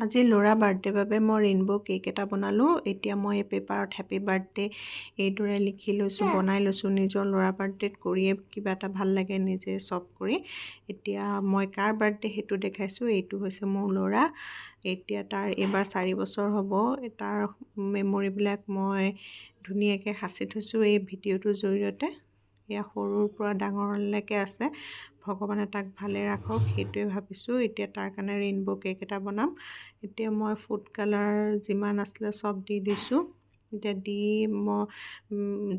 আজি ল'ৰা বাৰ্থডে বাবে মই ৰেইনব' কেক এটা বনালোঁ। এতিয়া মই এই পেপাৰত হেপী বাৰ্থডে এইদৰে লিখি লৈছোঁ বনাই লৈছোঁ। নিজৰ ল'ৰা বাৰ্থডেত কৰিয়ে কিবা এটা ভাল লাগে নিজে চব কৰি। এতিয়া মই কাৰ বাৰ্থডে সেইটো দেখাইছোঁ এইটো হৈছে মোৰ ল'ৰা। এতিয়া তাৰ এইবাৰ চাৰি বছৰ হ'ব। তাৰ মেমৰিবিলাক মই ধুনীয়াকৈ সাঁচি থৈছোঁ এই ভিডিঅ'টোৰ জৰিয়তে। এয়া সৰুৰ পৰা ডাঙৰলৈকে আছে। ভগৱানে তাক ভালে ৰাখক সেইটোৱে ভাবিছোঁ। এতিয়া তাৰ কাৰণে ৰেইনব' কেক এটা বনাম। এতিয়া মই ফুড কালাৰ যিমান আছিলে চব দি দিছোঁ। এতিয়া দি মই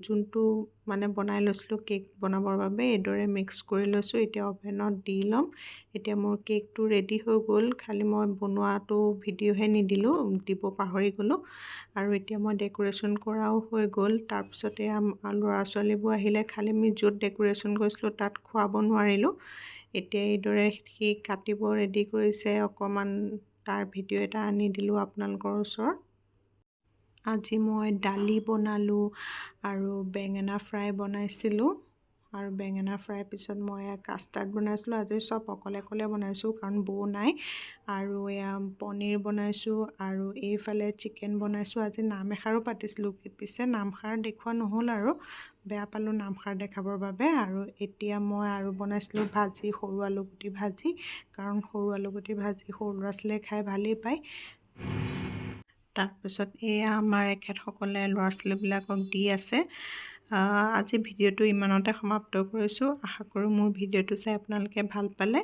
যোনটো মানে বনাই লৈছিলোঁ কেক বনাবৰ বাবে এইদৰে মিক্স কৰি লৈছোঁ। এতিয়া অভেনত দি ল'ম। এতিয়া মোৰ কেকটো ৰেডি হৈ গ'ল। খালি মই বনোৱাটো ভিডিঅ'হে নিদিলোঁ দিব পাহৰি গ'লোঁ। আৰু এতিয়া মই ডেক'ৰেশ্যন কৰাও হৈ গ'ল। তাৰপিছতে ল'ৰা ছোৱালীবোৰ আহিলে খালি আমি য'ত ডেক'ৰেশ্যন কৰিছিলোঁ তাত খুৱাব নোৱাৰিলোঁ। এতিয়া এইদৰে সি কাটিব ৰেডি কৰিছে। অকণমান তাৰ ভিডিঅ' এটা আনি দিলোঁ আপোনালোকৰ ওচৰত। আজি মই দালি বনালোঁ আৰু বেঙেনা ফ্ৰাই বনাইছিলোঁ। আৰু বেঙেনা ফ্ৰাই পিছত মই কাষ্টাৰ্ড বনাইছিলোঁ। আজি চব অকলে অকলে বনাইছোঁ কাৰণ বৌ নাই। আৰু এয়া পনীৰ বনাইছোঁ আৰু এইফালে চিকেন বনাইছোঁ। আজি নাম এষাৰো পাতিছিলোঁ। পিছে নামষাৰ দেখুওৱা নহ'ল আৰু। বেয়া পালোঁ নামষাৰ দেখাবৰ বাবে। আৰু এতিয়া মই আৰু বনাইছিলোঁ ভাজি সৰু আলুগুটি ভাজি। কাৰণ সৰু আলুগুটি ভাজি সৰু ল'ৰা ছোৱালীয়ে খাই ভালেই পায়। তাৰপিছত এয়া আমাৰ এখেতসকলে ল'ৰা ছোৱালীবিলাকক দি আছে। আজি ভিডিঅ'টো ইমানতে সমাপ্ত কৰিছোঁ। আশা কৰোঁ মোৰ ভিডিঅ'টো চাই আপোনালোকে ভাল পালে।